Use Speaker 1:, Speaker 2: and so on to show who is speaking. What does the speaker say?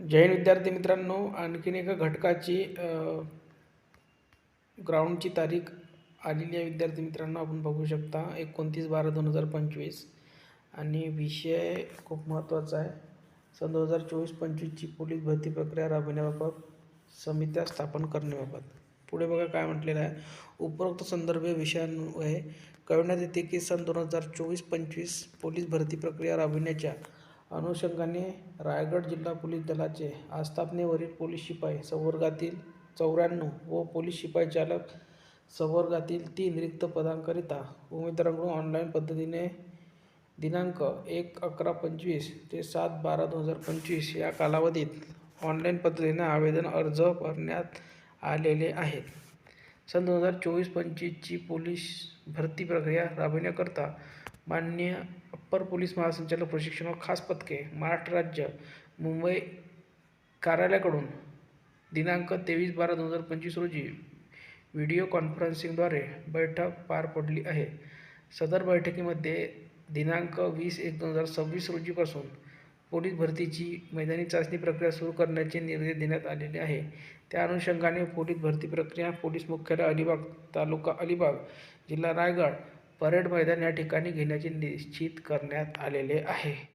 Speaker 1: जैन विद्यार्थी मित्रांनो आणखीन एका घटकाची ग्राउंडची तारीख आलेली आहे विद्यार्थी मित्रांनो आपण बघू शकता. एकोणतीस बारा दोन हजार पंचवीस. आणि विषय खूप महत्त्वाचा आहे. सन दोन हजार चोवीस पंचवीसची पोलीस भरती प्रक्रिया राबविण्याबाबत समित्या स्थापन करण्याबाबत. पुढे बघा काय म्हटलेलं आहे. उपरोक्त संदर्भ विषयांमुळे कळवण्यात येते की सन दोन हजार चोवीस पंचवीस पोलीस भरती प्रक्रिया राबविण्याच्या अनुषंगाने रायगड जिल्हा पोलीस दलाचे आस्थापनेवरील पोलीस शिपाई संवर्गातील चौऱ्याण्णव व पोलीस शिपाई चालक संवर्गातील तीन रिक्त पदांकरिता उमेदवारांकडून ऑनलाईन पद्धतीने दिनांक एक अकरा पंचवीस ते सात बारा दोन हजार पंचवीस या कालावधीत ऑनलाईन पद्धतीने आवेदन अर्ज भरण्यात आलेले आहेत. सन दोन हजार चोवीस पंचवीसची पोलीस भरती प्रक्रिया राबविण्याकरता मान्य अप्पर पोलीस महासंचालक प्रशिक्षण व खास पथके महाराष्ट्र राज्य मुंबई कार्यालयाकडून दिनांक तेवीस बारा दोन हजार पंचवीस रोजी व्हिडिओ कॉन्फरन्सिंगद्वारे बैठक पार पडली आहे. सदर बैठकीमध्ये दिनांक वीस एक दोन हजार सव्वीस रोजीपासून पोलीस भरतीची मैदानी चाचणी प्रक्रिया सुरू करण्याचे निर्देश देण्यात आलेले आहे. त्या अनुषंगाने पोलीस भरती प्रक्रिया पोलीस मुख्यालय अलिबाग तालुका अलिबाग जिल्हा रायगड परेड मैदान या ठिकाणी घेण्याचे निश्चित करण्यात आलेले आहे.